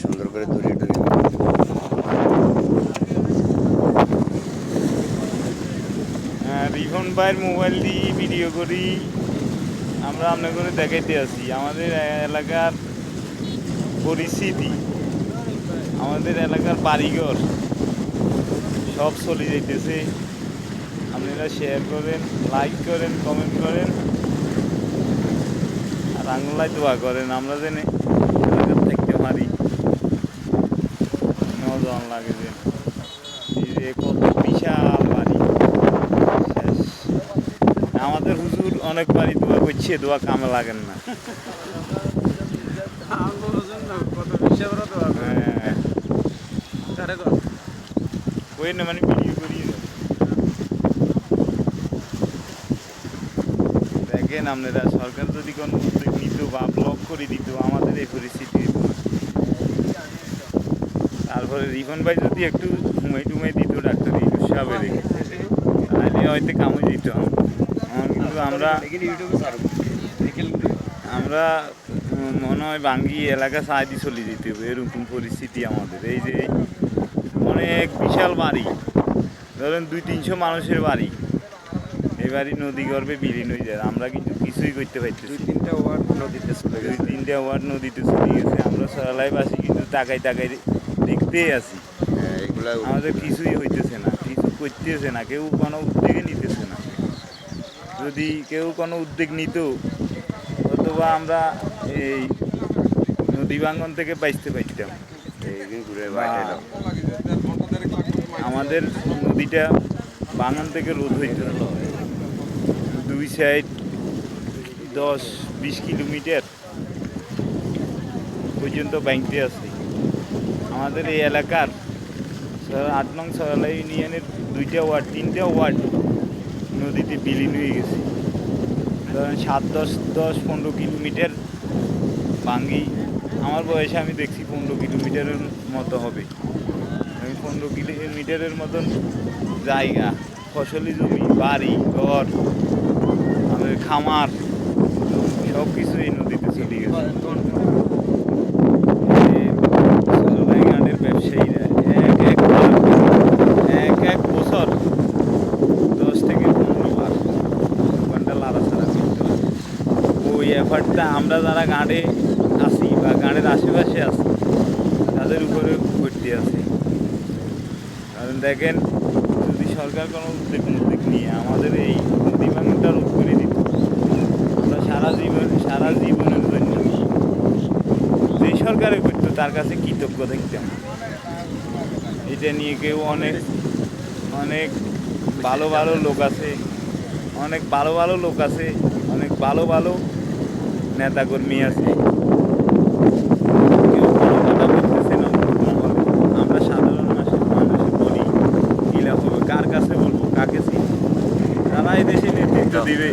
সুন্দর করে দড়ি টড়ি হ্যাঁ, রিফন ভাইয়ের মোবাইল দিয়ে ভিডিও করি। আমরা আপনার করে দেখাইতে আসি। আমাদের এলাকার পরিস্থিতি আমাদের এলাকার বাড়িঘর সব চলে যাইতেছে। আপনারা শেয়ার করেন লাইক করেন কমেন্ট করেন আর আঙুলায় দোয়া করেন। আমরা যেন নজন লাগে যে। কত বিশাল বাড়ি। আমাদের হুজুর অনেক বাড়ি দোয়া করছে, দোয়া কামে লাগেন না। হ্যাঁ। মানে দেখেন আপনারা, সরকার যদি কোনো নিত বা ব্লক করে দিত, আমাদের এই পরিস্থিতি। তারপরে রিফন ভাই যদি একটু ঘুমাই টুমাই দিত ডাক্তার ইউনুস সাহেবের তাহলে হয়তো কামে দিত। এখন কিন্তু আমরা আমরা মনে হয় বাঙ্গি এলাকা সাহায্য চলে যেতে হবে এরকম পরিস্থিতি আমাদের। এই যে অনেক বিশাল বাড়ি। ধরেন দুই তিনশো মানুষের বাড়ি। এই বাড়ি নদী গর্ভে বিলীন হয়ে যায়। আমরা কিন্তু কিছুই করতে পারতেছি দুই তিনটা ওয়ার্ড নদীতে চলে দুই তিনটা ওয়ার্ড নদীতে চলে গেছে। আমরা সরালাইবাসী কিন্তু টাকায় টাকায় আছি হ্যাঁ, এগুলা আমাদের কিছুই হইতেছে না কিছু করতেছে না কেউ কোনো উদ্যোগে নিতেছে না। যদি কেউ কোনো উদ্যোগ নিত অথবা আমরা এই নদী ভাঙ্গন থেকে বাঁচতে পারতাম। আমাদের নদীটা বাগান থেকে রোদ হইত দুই সাইড দশ বিশ কিলোমিটার পর্যন্ত ব্যাংকতে আছে। আমাদের এই এলাকার আট নং সরালা ইউনিয়নের দুইটা ওয়ার্ড, তিনটা ওয়ার্ড নদীতে বিলীন হয়ে গেছে। ধরেন সাত, দশ দশ, পনেরো কিলোমিটার বাঙ্গি আমার বয়সে আমি দেখছি পনেরো কিলোমিটারের মতো হবে। আমি পনেরো কিলোমিটারের মতন জায়গা, ফসলি জমি, বাড়ি, ঘর, আমাদের খামার সব কিছু এই নদীতে চলে গেছে এই সরলাইঘাটের ব্যবসায়ীরা এক এক বার, এক এক বছর দশ থেকে পনেরো বার দোকানটা লাড়াছাড়া করতে হয় ওই এফার্টটা আমরা যারা গাঁড়ে আছি বা গাঁড়ের আশেপাশে আছি, তাদের উপরে ভর্তি আছে। কারণ দেখেন, যদি সরকার কোনো উদ্যোগ উদ্যোগ নিয়ে আমাদের এই নদী ভাঙনটা রোধ করে দিত, আমরা সারা জীবন, সারা জীবনের জন্য যে সরকারে করতো, তার কাছে কৃতজ্ঞ থাকতাম এটা নিয়ে কেউ অনেক অনেক ভালো ভালো লোক আছে, অনেক ভালো ভালো লোক আছে, অনেক ভালো ভালো নেতাকর্মী আছে। কেউ কোনো কথা বলতেছে না। আমরা সাধারণ বলি কার কাছে বলব, কাকে তারা এই দেশে নেতৃত্ব দিবে।